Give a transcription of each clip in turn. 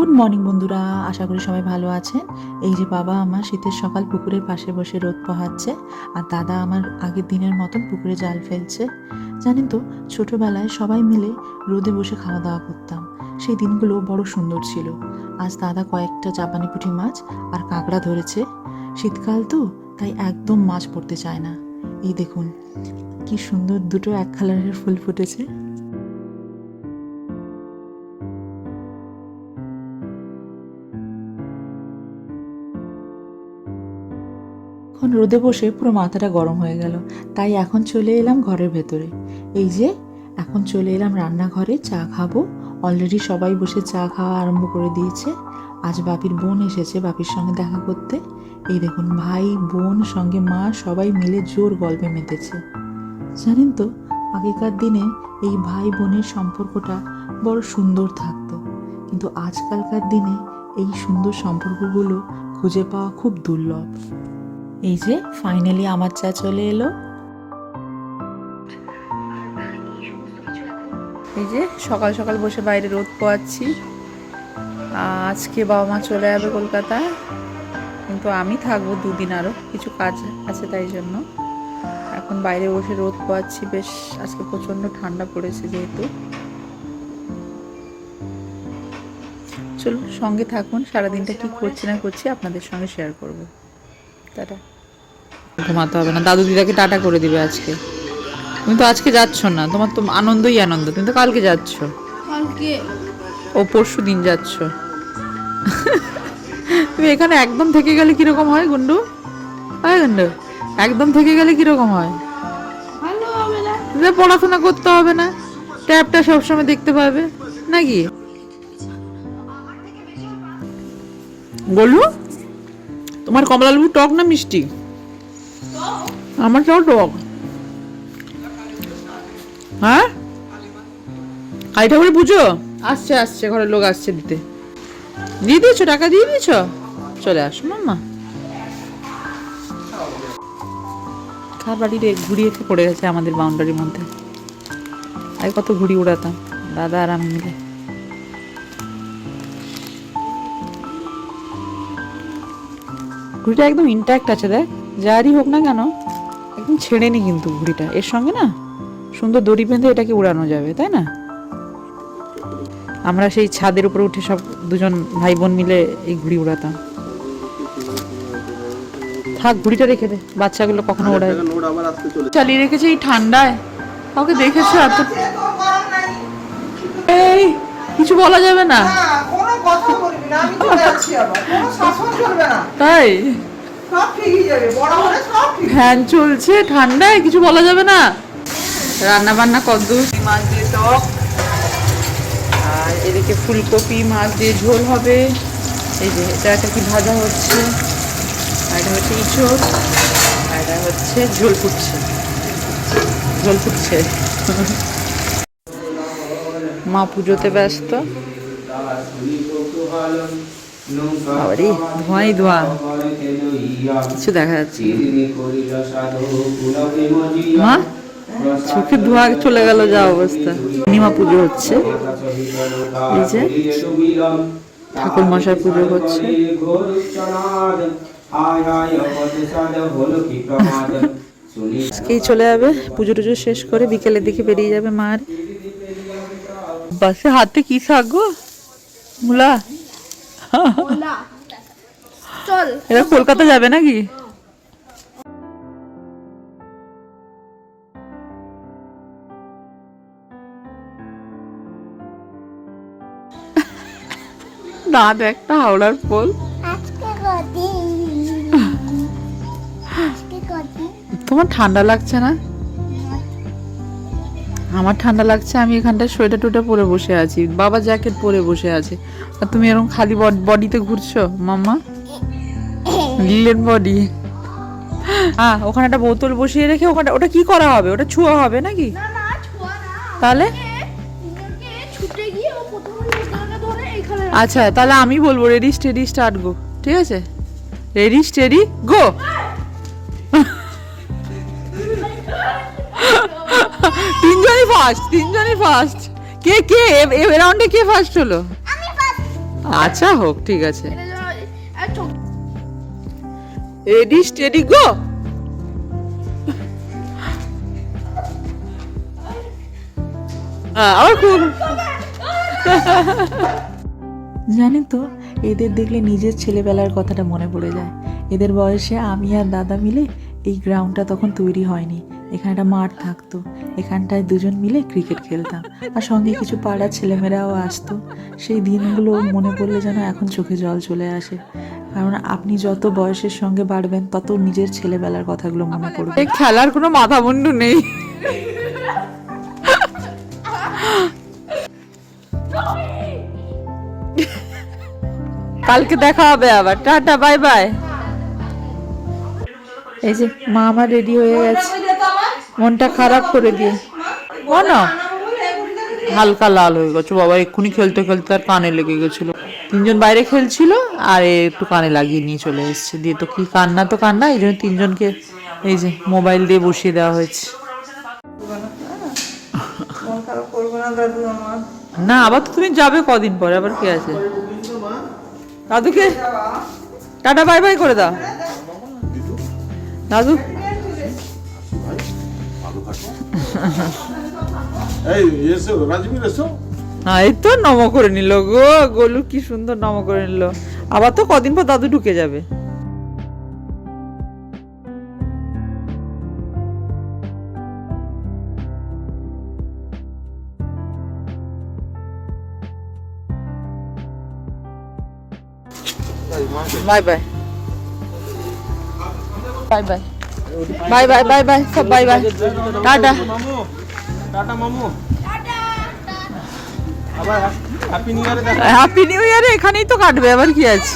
Good morning বন্ধুরা। আশা করি সবাই ভালো আছেন। এই যে বাবা আমার শীতের সকাল পুকুরের পাশে বসে রোদ পোহাচ্ছে, আর দাদা আমার আগের দিনের মতন পুকুরে জাল ফেলছে। জানেন তো, ছোটবেলায় সবাই মিলে রোদে বসে খাওয়া দাওয়া করতাম। সেই দিনগুলো বড় সুন্দর ছিল। আজ দাদা কয়েকটা জাপানি পুঁটি মাছ আর কাঁকড়া ধরেছে। শীতকাল তো, তাই একদম মাছ পড়তে চায় না। এই দেখুন, কি সুন্দর দুটো এক কালারের ফুল ফুটেছে। এখন রোদে বসে পুরো মাথাটা গরম হয়ে গেল। তাই এখন চলে এলাম ঘরের ভেতরে। এই যে, এখন চলে এলাম রান্নাঘরে, চা খাব। অলরেডি সবাই বসে চা খাওয়া আরম্ভ করে দিয়েছে। আজ বাপির বোন এসেছে বাপির সঙ্গে দেখা করতে। এই দেখুন, ভাই, বোন, সঙ্গে মা সবাই মিলে জোর গল্পে মেতেছে। জানেন তো, আগেকার দিনে এই ভাই বোনের সম্পর্কটা বড় সুন্দর থাকতো। কিন্তু আজকালকার দিনে এই সুন্দর সম্পর্কগুলো খুঁজে পাওয়া খুব দুর্লভ। এই যে ফাইনালি আমার চা চলে এলো। এই যে, সকাল সকাল বসে বাইরে রোদ পোয়াচ্ছি। আজকে বাবা মা চলে যাবে কলকাতায়। কিন্তু আমি থাকব দুদিন আরও কিছু কাজ আছে তাই জন্য। এখন বাইরে বসে রোদ পোয়াচ্ছি, বেশ আজকে প্রচণ্ড ঠান্ডা পড়েছে যেহেতু। চলুন সঙ্গে থাকুন, সারাদিনটা কি করছি না করছি আপনাদের সঙ্গে শেয়ার করব। টাটা ঘুমাতে হবে না। দাদু দিদাকে টাটা করে দিবে আজকে। তুমি তো আজকে যাচ্ছ না। তোমার তো আনন্দই আনন্দ। তুমি তো কালকে যাচ্ছ। কালকে। ও পরশু দিন যাচ্ছ। তুমি এখানে একদম থেকে গেলে কীরকম হয় গুন্ডু? হয় গুন্ডু? একদম থেকে গেলে কীরকম হয়? যে পড়াশোনা করতে হবে না। ট্যাবটা সবসময় দেখতে পাবে। নাকি? বলু? তোমার কমলা লেবু টক না মিষ্টি? আমারটাও টক। হ্যাঁ? কালী ঠাকুরের পুজো? আসছে আসছে ঘরের লোক আসছে দিতে। দিয়ে দিয়েছ টাকা দিয়ে দিয়েছ? চলে আসো মাম্মা। কার বাড়ির এসে পড়ে গেছে আমাদের বাউন্ডারির মধ্যে? আগে কত ঘুড়ি উড়াতাম দাদা আর আমি মিলে। ঘুড়িটা একদম ইনট্যাক্ট আছে দেখ। যারই হোক না কেন একদম ছেড়েনি কিন্তু ঘুড়িটা। এর সঙ্গে না সুন্দর দড়ি বেঁধে এটাকে উড়ানো যাবে তাই না? আমরা সেই ছাদের উপরে উঠে সব দুজন ভাই বোন মিলে এই ঘুড়ি উড়াতাম। থাক ঘুড়িটা রেখে দে। বাচ্চাগুলো কখনো ওড়ায় চালিয়ে রেখেছে এই ঠান্ডায়। কাউকে দেখেছ এত? এই কিছু বলা যাবে না কথা বলবি না আমি চলে যাচ্ছি আবার। কোনো শাসন চলবে না। তাই? সব ঠিকই যাবে বড় হলে সব ঠিক। ফ্যান চলছে ঠান্ডায় কিছু বলা যাবে না? রান্না বান্না কদ্দূর মাছ দিয়ে টক। আর এদিকে ফুলকপি মাছ দিয়ে ঝোল হবে। এই যে এটা একটা কি ভাজা হচ্ছে। আর এটা হচ্ছে ইঁচড়। আর এটা হচ্ছে ঝোল ফুটছে। ঝোল ফুটছে। মা পুজোতে ব্যস্ত। ধোঁয়াই ধোঁয়া কিছু দেখা যাচ্ছে মা, চোখে ধোঁয়া চলে গেল যা অবস্থা। পূর্ণিমা পুজো হচ্ছে। এই যে, ঠাকুর মশাই পুজো হচ্ছে আজকেই চলে যাবে। পুজো টুজো শেষ করে বিকেলের দিকে বেরিয়ে যাবে মার। বাসে হাতে কি গো? মূলা? চল। এরা কলকাতা যাবে নাকি? দাঁত একটা হাওড়ার পোল তোমার ঠান্ডা লাগছে না? আমার ঠান্ডা লাগছে আমি এখানটায় সোয়েটার টোয়েটার পরে বসে আছি। বাবা জ্যাকেট পরে বসে আছে। আর তুমি এরকম খালি বডিতে ঘুরছো মাম্মা? Linen body. হ্যাঁ ওখানে একটা বোতল বসিয়ে রেখে ওখানে ওটা কি করা হবে? ওটা ছুয়া হবে নাকি? তাহলে? আচ্ছা তাহলে আমি বলব রেডি স্টেডি স্টার্ট গো ঠিক আছে? রেডি স্টেডি গো ফার্স্ট তিনজনই ফার্স্ট কে কে? এ রাউন্ডে কে ফার্স্ট হলো? আচ্ছা হোক ঠিক আছে। Ready steady go! আবার খুব জানেন তো এদের দেখলে নিজের ছেলেবেলার কথাটা মনে পড়ে যায়। এদের বয়সে আমি আর দাদা মিলে এই গ্রাউন্ডটা তখন তৈরি হয়নি। এখানে একটা মাঠ থাকতো। এখানটায় দুজন মিলে ক্রিকেট খেলতাম। আর সঙ্গে কিছু পাড়ার ছেলেমেয়েরাও আসতো। সেই দিনগুলো মনে পড়লে যেন এখন চোখে জল চলে আসে। কারণ আপনি যত বয়সের সঙ্গে বাড়বেন তত নিজের ছেলেবেলার কথাগুলো মনে পড়বে। খেলার কোনো মাথা মুন্ডু নেই। কালকে দেখা হবে আবার। Tata bye bye. এই যে মা আমার রেডি হয়ে গেছে। মনটা খারাপ করে দিয়ে না? হালকা লাল হয়ে গেছে। বাবা, এক্ষুনি খেলতে খেলতে আর কানে লেগে গেছিল। তিনজন বাইরে খেলছিল আর একটু কানে লাগিয়ে নিয়ে চলে এসেছে। দিয়ে তো কি কান্না তো কান্না, এই জন্য তিনজনকে এই যে মোবাইল দিয়ে বসিয়ে দেওয়া হয়েছে। না, আবার তো তুমি যাবে কদিন পরে, আবার কি আছে? দাদুকে? টাটা, বাই বাই করে দাও। দাদু? এই এসো রাজবীর এসো। না এই তো নম করে নিল গো গোলু কি সুন্দর নম করে নিল। আবার তো কদিন পর দাদু ঢুকে যাবে। Bye bye. Bye bye. Bye bye bye bye সব বাই বাই। টাটা। মামু। টাটা মামু হ্যাপি নিউ ইয়ারে এখানেই তো কাটবে আবার কি আছে?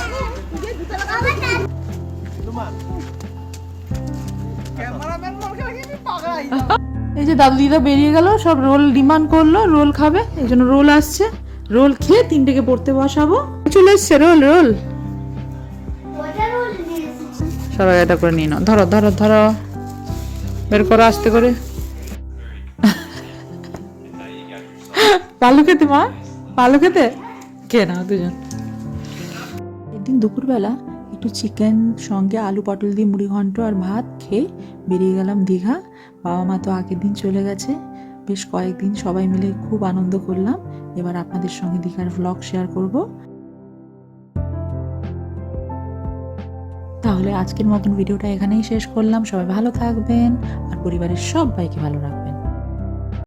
এই যে দাদু দিদা বেরিয়ে গেল সব রোল ডিমান্ড করল রোল খাবে এই জন্য রোল আসছে। রোল খেয়ে তিনটেকে পড়তে বসাবো। চলে এসছে রোল রোল। সবাই এটা করে নিয়ে নাও। ধরো ধরো ধরো। বের করো, আসতে করে। পালু খেতে, মা? পালু খেতে? কে নাও দুজন। একদিন দুপুরবেলা একটু চিকেন সঙ্গে আলু পটল দিয়ে মুড়ি ঘন্ট আর ভাত খেয়ে বেরিয়ে গেলাম দীঘা। বাবা মা তো আগের দিন চলে গেছে। বেশ কয়েকদিন সবাই মিলে খুব আনন্দ করলাম। এবার আপনাদের সঙ্গে দীঘার ভ্লগ শেয়ার করব। তাহলে আজকের মতন ভিডিওটা এখানেই শেষ করলাম। সবাই ভালো থাকবেন, আর পরিবারের সবাইকে ভালো রাখবেন।